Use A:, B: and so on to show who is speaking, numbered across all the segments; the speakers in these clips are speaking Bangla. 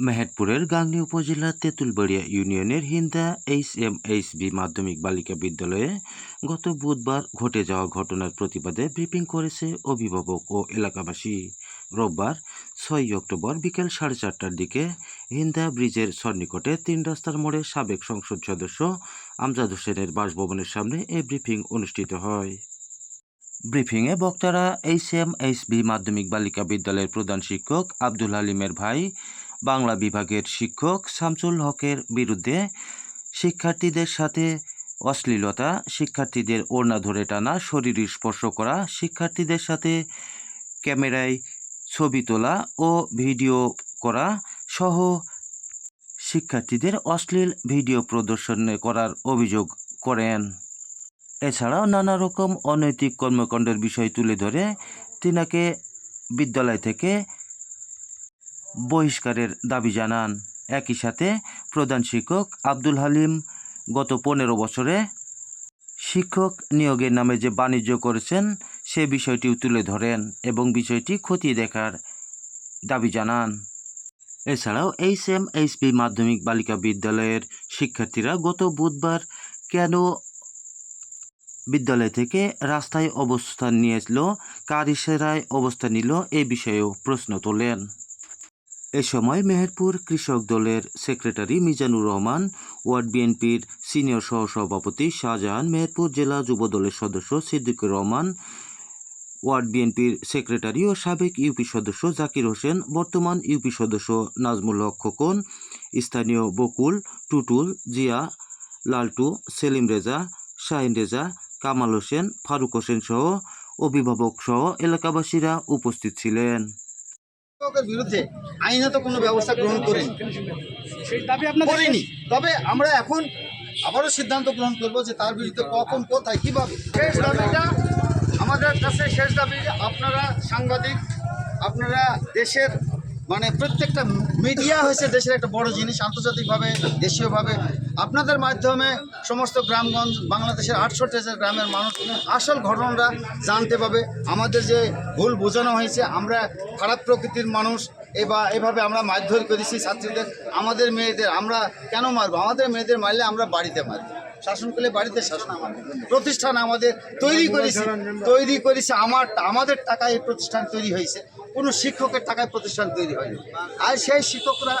A: মেহেরপুরের গাংনী উপজেলার তেঁতুলবাড়িয়া ইউনিয়নের Hinda H M H B মাধ্যমিক বালিকা বিদ্যালয়ে গত বুধবার ঘটে যাওয়া ঘটনার প্রতিবাদে ব্রিফিং করেছে অভিভাবক ও এলাকাবাসী। রোববার ছয়ই অক্টোবর বিকেল সাড়ে চারটার দিকে হিন্দা ব্রিজের সন্নিকটে তিন রাস্তার মোড়ে সাবেক সংসদ সদস্য আমজাদ হোসেনের বাসভবনের সামনে এ ব্রিফিং অনুষ্ঠিত হয়। ব্রিফিংয়ে বক্তারা এইচ এম এইচ বি মাধ্যমিক বালিকা বিদ্যালয়ের প্রধান শিক্ষক আব্দুল হালিমের ভাই বাংলা বিভাগের শিক্ষক শামসুল হকের বিরুদ্ধে শিক্ষার্থীদের সাথে অশ্লীলতা, শিক্ষার্থীদের ওড়না ধরে টানা শরীর স্পর্শ করা, শিক্ষার্থীদের সাথে ক্যামেরায় ছবি তোলা ও ভিডিও করা সহ শিক্ষার্থীদের অশ্লীল ভিডিও প্রদর্শন করার অভিযোগ করেন। এছাড়াও নানা রকম অনৈতিক কর্মকাণ্ডের বিষয় তুলে ধরে তিনাকে বিদ্যালয় থেকে বহিষ্কারের দাবি জানান। একই সাথে প্রধান শিক্ষক আব্দুল হালিম গত পনেরো বছরে শিক্ষক নিয়োগের নামে যে বাণিজ্য করেছেন, সে বিষয়টিও তুলে ধরেন এবং বিষয়টি খতিয়ে দেখার দাবি জানান। এছাড়াও এইচ এম এইচপি মাধ্যমিক বালিকা বিদ্যালয়ের শিক্ষার্থীরা গত বুধবার কেন বিদ্যালয় থেকে রাস্তায় অবস্থান নিয়েছিল, কার ইশারায় অবস্থান নিল, এ বিষয়েও প্রশ্ন তোলেন। এ সময় মেহেরপুর কৃষক দলের সেক্রেটারি মিজানুর রহমান, ওয়ার্ড বিএনপির সিনিয়র সহসভাপতি শাহজাহান, মেহেরপুর জেলা যুব দলের সদস্য সিদ্দিকুর রহমান, ওয়ার্ড বিএনপির সেক্রেটারি ও সাবেক ইউপি সদস্য জাকির হোসেন, বর্তমান ইউপি সদস্য নাজমুল হক খোকন, স্থানীয় বকুল, টুটুল, জিয়া, লালটু, সেলিম রেজা, শাহিন রেজা, কামাল হোসেন, ফারুক হোসেন সহ অভিভাবক সহ এলাকাবাসীরা উপস্থিত ছিলেন।
B: শিক্ষকের বিরুদ্ধে আইনত কোনো ব্যবস্থা গ্রহণ করেনি।
C: করেনি
B: করিনি। তবে আমরা এখন আবারও সিদ্ধান্ত গ্রহণ করব যে তার বিরুদ্ধে কখন কোথায় কীভাবে। শেষ দাবিটা আমাদের কাছে শেষ দাবি। আপনারা সাংবাদিক আপনারা দেশের মানে প্রত্যেকটা মিডিয়া হয়েছে দেশের একটা বড় জিনিস, আন্তর্জাতিকভাবে, দেশীয়ভাবে। আপনাদের মাধ্যমে সমস্ত গ্রামগঞ্জ, বাংলাদেশের আটষট্টি হাজার গ্রামের মানুষ আসল ঘটনাটা জানতে পাবে। আমাদের যে ভুল বোঝানো হয়েছে, আমরা খারাপ প্রকৃতির মানুষ এবার এভাবে আমরা মারধর করেছি ছাত্রীদের, আমাদের মেয়েদের, আমরা কেন মারবো? আমাদের মেয়েদের মারলে আমরা বাড়িতে মারবো। শাসন করলে বাড়িতে শাসন আমাদের প্রতিষ্ঠান আমাদের তৈরি করেছি তৈরি করেছি, আমার, আমাদের টাকায় এই প্রতিষ্ঠান তৈরি হয়েছে। কোনো শিক্ষকের টাকায় প্রতিষ্ঠান তৈরি হয়নি। আর সেই শিক্ষকরা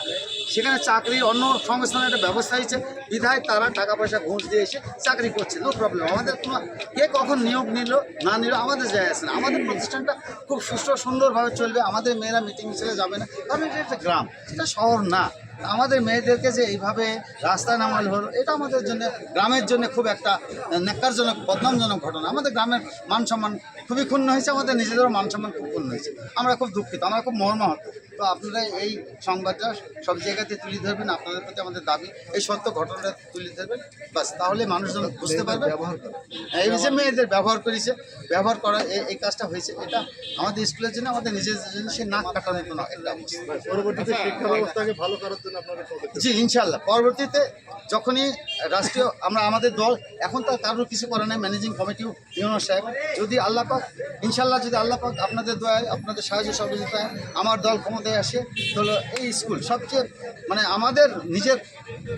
B: সেখানে চাকরির অন্য সংস্থানের একটা ব্যবস্থা হয়েছে। বিধায় তারা টাকা পয়সা ঘুষ দিয়ে এসে চাকরি করছে। No problem. আমাদের কোনো কে কখন নিয়োগ নিল, না নিল, আমাদের যায় আসে না। আমাদের প্রতিষ্ঠানটা খুব সুষ্ঠু সুন্দরভাবে চলবে। আমাদের মেয়েরা মিটিং মিছিলে যাবে না। কারণ এটা একটা গ্রাম, এটা শহর না। আমাদের মেয়েদেরকে যে এইভাবে রাস্তা নামাল হলো, এটা আমাদের জন্য, গ্রামের জন্য খুব একটা নেকারজনক বদনামজনক ঘটনা। আমাদের গ্রামের মান সম্মান খুবই ক্ষুণ্ণ হয়েছে, আমাদের নিজেদেরও মান সম্মান খুব ক্ষুণ্ণ হয়েছে। আমরা খুব দুঃখিত, আমরা খুব মর্মাহত। তো আপনারা এই সংবাদটা সব জায়গাতে তুলে ধরবেন আপনাদের প্রতি আমাদের দাবি এই সত্য ঘটনাটা তুলে ধরবেন বাস তাহলে মানুষজন বুঝতে পারবে। ব্যবহার এই যে মেয়েদের ব্যবহার করেছে ব্যবহার করা এই- এই কাজটা হয়েছে এটা আমাদের স্কুলের জন্য আমাদের নিজেদের জন্য সে নাক কাটানোর একটা অবস্থা।
C: পরবর্তীতে শিক্ষা ব্যবস্থাকে ভালো করার জন্য আপনাদের
B: জি ইনশাল্লাহ পরবর্তীতে যখনই রাষ্ট্রীয় আমরা আমাদের দল এখন তো কারোর কিছু করে নাই ম্যানেজিং কমিটিও ইউনো সাহেব যদি আল্লাহ পাক ইনশাল্লাহ যদি আল্লাহ পাক আপনাদের দয়ায় আপনাদের সাহায্য সহযোগিতায় আমার দল ক্ষমতায় আসে, তাহলে এই স্কুল সবচেয়ে মানে আমাদের নিজের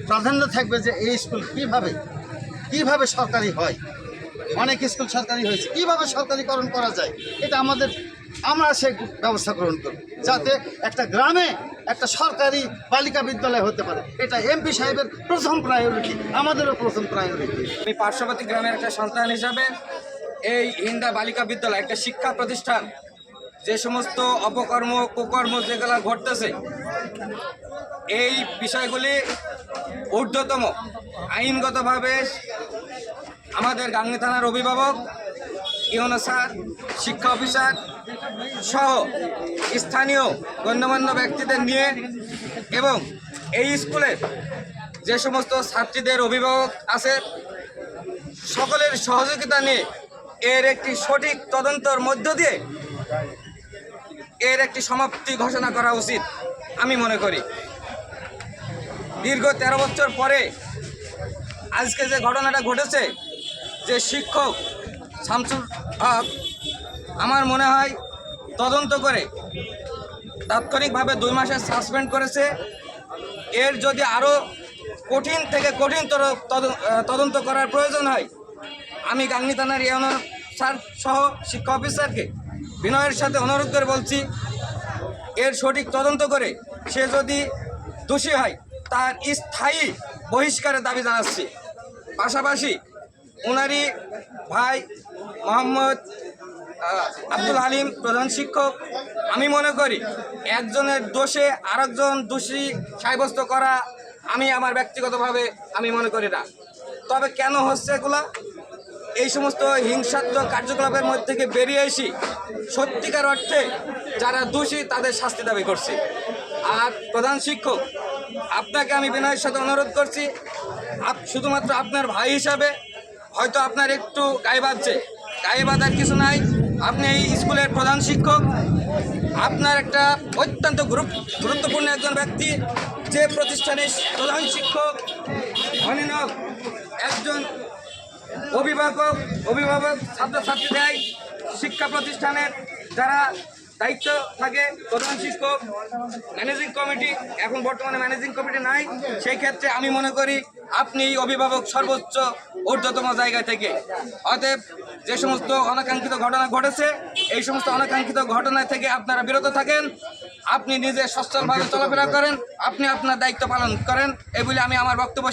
B: প্রাধান্য থাকবে যে এই স্কুল কীভাবে কীভাবে সরকারি হয়, অনেক স্কুল সরকারি হয়েছে, কীভাবে সরকারিকরণ করা যায়, এটা আমাদের, আমরা সেই ব্যবস্থা গ্রহণ করব, যাতে একটা গ্রামে একটা সরকারি বালিকা বিদ্যালয় হতে পারে, এটা এমপি সাহেবের প্রথম প্রায়োরিটি আমাদেরও প্রথম প্রায়োরিটি
D: আমি পার্শ্ববর্তী গ্রামের একটা সন্তান হিসাবে এই হিন্দা বালিকা বিদ্যালয়, একটা শিক্ষা প্রতিষ্ঠান যে সমস্ত অপকর্ম, কুকর্ম যেগুলো ঘটতেছে, এই বিষয়গুলি ঊর্ধ্বতম, আইনগতভাবে আমাদের গাংনী থানার অভিভাবক, ইউনো স্যার, শিক্ষা অফিসার সহ স্থানীয় গণ্যমান্য ব্যক্তিদের নিয়ে এবং এই স্কুলের যে সমস্ত ছাত্রীদের অভিভাবক আছে, সকলের সহযোগিতা নিয়ে এর একটি সঠিক তদন্তর মধ্য দিয়ে এর একটি সমাপ্তি ঘোষণা করা উচিত, আমি মনে করি। দীর্ঘ তেরো বছর পরে আজকে যে ঘটনাটা ঘটেছে, যে শিক্ষক শামসুল হক, আমার মনে হয় তদন্ত করে তাৎক্ষণিকভাবে দুই মাসের সাসপেন্ড করেছে। এর যদি আরও কঠিন থেকে কঠিনতর তদ- তদন্ত করার প্রয়োজন হয়, আমি গাংনি থানার ইউনিয়ন স্যার সহ শিক্ষা অফিসারকে বিনয়ের সাথে অনুরোধ করে বলছি, এর সঠিক তদন্ত করে সে যদি দোষী হয়, তার স্থায়ী বহিষ্কারের দাবি জানাচ্ছি। পাশাপাশি ওনারই ভাই মোহাম্মদ আব্দুল হালিম প্রধান শিক্ষক, আমি মনে করি একজনের দোষে আরেকজন দোষী সাব্যস্ত করা আমি আমার ব্যক্তিগতভাবে আমি মনে করি না। তবে কেন হচ্ছে এগুলা? এই সমস্ত হিংসাত্মক কার্যকলাপের মধ্যে থেকে বেরিয়ে এসি সত্যিকার অর্থে যারা দোষী, তাদের শাস্তি দাবি করছি। আর প্রধান শিক্ষক, আপনাকে আমি বিনয়ের সাথে অনুরোধ করছি, আপ, শুধুমাত্র আপনার ভাই হিসাবে, হয়তো আপনার একটু গায়ে বাঁধছে। গায়ে বাঁধার কিছু নাই। আপনি এই স্কুলের প্রধান শিক্ষক। আপনার একটা অত্যন্ত গুরুত্ব- গুরুত্বপূর্ণ একজন ব্যক্তি। যে প্রতিষ্ঠানের প্রধান শিক্ষক অনিনব একজন অভিভাবক অভিভাবক, ছাত্রছাত্রী দেয় শিক্ষা প্রতিষ্ঠানের যারা দায়িত্ব থাকে, প্রধান শিক্ষক ম্যানেজিং কমিটি এখন বর্তমানে ম্যানেজিং কমিটি নাই। সেই ক্ষেত্রে আমি মনে করি, আপনি অভিভাবক সর্বোচ্চ ঊর্ধ্বতম জায়গা থেকে। অতএব যে সমস্ত অনাকাঙ্ক্ষিত ঘটনা ঘটেছে, এই সমস্ত অনাকাঙ্ক্ষিত ঘটনা থেকে আপনারা বিরত থাকেন। আপনি নিজে সচ্ছলভাবে চলাফেরা করেন, আপনি আপনার দায়িত্ব পালন করেন এগুলি আমি আমার বক্তব্য